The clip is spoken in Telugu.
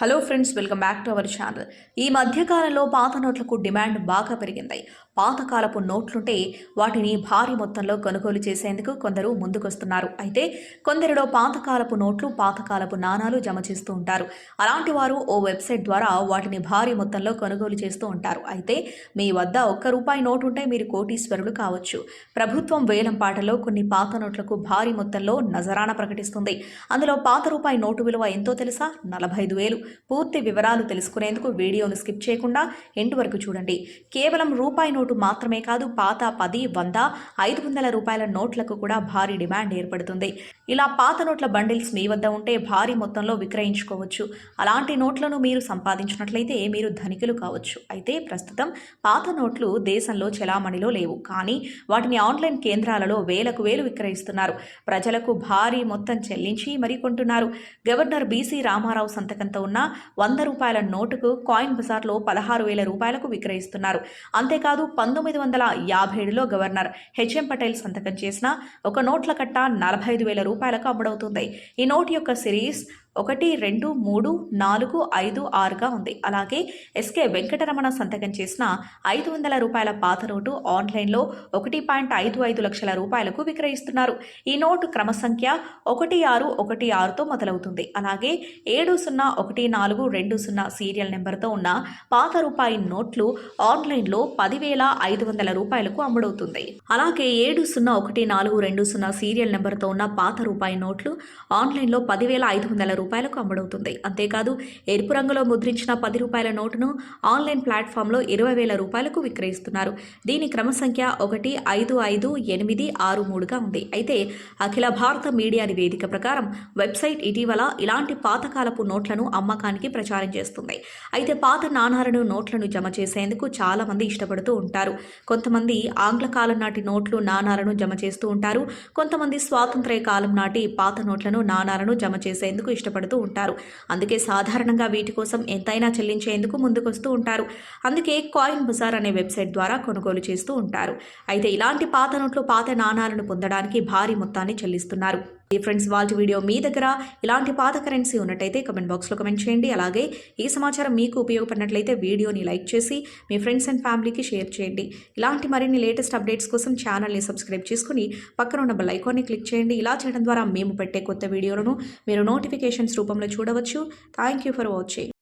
Hello friends welcome back to our channel ఈ మధ్యకాలంలో పాత నోట్లకు డిమాండ్ బాగా పెరిగింది. పాతకాలపు నోట్లుంటే వాటిని భారీ మొత్తంలో కొనుగోలు చేసేందుకు కొందరు ముందుకొస్తున్నారు. అయితే కొందరిలో పాతకాలపు నోట్లు పాతకాలపు నాణాలు జమ చేస్తూ ఉంటారు. అలాంటి వారు ఓ వెబ్సైట్ ద్వారా వాటిని భారీ మొత్తంలో కొనుగోలు చేస్తూ ఉంటారు. అయితే మీ వద్ద ఒక్క రూపాయి నోటు ఉంటే మీరు కోటీశ్వరులు కావచ్చు. ప్రభుత్వం వేలం పాటలో కొన్ని పాత నోట్లకు భారీ మొత్తంలో నజరాన ప్రకటిస్తుంది. అందులో పాత రూపాయి నోటు విలువ ఎంతో తెలుసా? నలభై ఐదు వేలు. పూర్తి వివరాలు తెలుసుకునేందుకు వీడియోను స్కిప్ చేయకుండా ఎండు వరకు చూడండి. కేవలం రూపాయి నోటు మాత్రమే కాదు పాత పది వంద ఐదు వందల రూపాయల నోట్లకు కూడా భారీ డిమాండ్ ఏర్పడుతుంది. ఇలా పాత నోట్ల బండిల్స్ మీ వద్ద ఉంటే భారీ మొత్తంలో విక్రయించుకోవచ్చు. అలాంటి నోట్లను మీరు సంపాదించినట్లయితే మీరు ధనికులు కావచ్చు. అయితే ప్రస్తుతం పాత నోట్లు దేశంలో చెలామణిలో లేవు. కానీ వాటిని ఆన్లైన్ కేంద్రాలలో వేలకు వేలు విక్రయిస్తున్నారు. ప్రజలకు భారీ మొత్తం చెల్లించి మరీ కొంటున్నారు. గవర్నర్ బీసీ రామారావు సంతకంతో ఉన్న వంద రూపాయల నోటుకు కాయిన్ బజార్లో పదహారు వేల రూపాయలకు విక్రయిస్తున్నారు. అంతేకాదు పంతొమ్మిది వందల యాభై ఏడులో గవర్నర్ హెచ్ఎం పటేల్ సంతకం చేసిన ఒక నోట్ల కట్ట నలభై ఐదు వేల రూపాయలకు అమ్ముడవుతుంది. ఈ నోట్ యొక్క సిరీస్ ఒకటి రెండు మూడు నాలుగు ఐదు ఆరుగా ఉంది. అలాగే ఎస్కే వెంకటరమణ సంతకం చేసిన ఐదు వందల రూపాయల పాత నోటు ఆన్లైన్లో ఒకటి పాయింట్ ఐదు ఐదు లక్షల రూపాయలకు విక్రయిస్తున్నారు. ఈ నోటు క్రమ సంఖ్య ఒకటి ఆరు ఒకటి ఆరుతో మొదలవుతుంది. అలాగే ఏడు సున్నా ఒకటి నాలుగు రెండు సున్నా సీరియల్ నెంబర్తో ఉన్న పాత రూపాయి నోట్లు ఆన్లైన్లో పదివేల ఐదు వందల రూపాయలకు అమ్ముడవుతుంది. అలాగే ఏడు సున్నా ఒకటి నాలుగు రెండు సున్నా సీరియల్ నెంబర్తో ఉన్న పాత రూపాయి నోట్లు ఆన్లైన్లో పదివేల ఐదు వందల రూపాయలకు అమ్ముడవుతుంది. అంతేకాదు ఎరుపు రంగులో ముద్రించిన పది రూపాయల నోటును ఆన్లైన్ ప్లాట్ఫామ్లో ఇరవై వేల రూపాయలకు విక్రయిస్తున్నారు. దీని క్రమ సంఖ్య ఒకటి ఐదు ఐదు ఎనిమిది ఆరు మూడుగా ఉంది. అయితే అఖిల భారత మీడియా నివేదిక ప్రకారం వెబ్సైట్ ఇటీవల ఇలాంటి పాతకాలపు నోట్లను అమ్మకానికి ప్రచారం చేస్తుంది. అయితే పాత నాణాలను నోట్లను జమ చేసేందుకు చాలా మంది ఇష్టపడుతూ ఉంటారు. కొంతమంది ఆంగ్ల కాలం నాటి నోట్లు నాణాలను జమ చేస్తూ ఉంటారు. కొంతమంది స్వాతంత్ర్య కాలం నాటి పాత నోట్లను నాణాలను జమ చేసేందుకు ఇష్టపడుతూ ఉంటారు. అందుకే సాధారణంగా వీటి కోసం ఎంతైనా చెల్లించేందుకు ముందుకొస్తూ ఉంటారు. అందుకే కాయిన్ బజార్ అనే వెబ్సైట్ ద్వారా కొనుగోలు చేస్తూ ఉంటారు. అయితే ఇలాంటి పాత నోట్లు పాత నాణాలను పొందడానికి భారీ మొత్తాన్ని చెల్లిస్తున్నారు. ఈ ఫ్రెండ్స్ వాళ్ళ వీడియో మీ దగ్గర ఇలాంటి పాత కరెన్సీ ఉన్నట్టయితే కమెంట్ బాక్స్లో కమెంట్ చేయండి. అలాగే ఈ సమాచారం మీకు ఉపయోగపడినట్లయితే వీడియోని లైక్ చేసి మీ ఫ్రెండ్స్ అండ్ ఫ్యామిలీకి షేర్ చేయండి. ఇలాంటి మరిన్ని లేటెస్ట్ అప్డేట్స్ కోసం ఛానల్ని సబ్స్క్రైబ్ చేసుకుని పక్కన ఉన్న బెల్ ఐకాన్ని క్లిక్ చేయండి. ఇలా చేయడం ద్వారా మేము పెట్టే కొత్త వీడియోలను మీరు నోటిఫికేషన్స్ రూపంలో చూడవచ్చు. Thank you for watching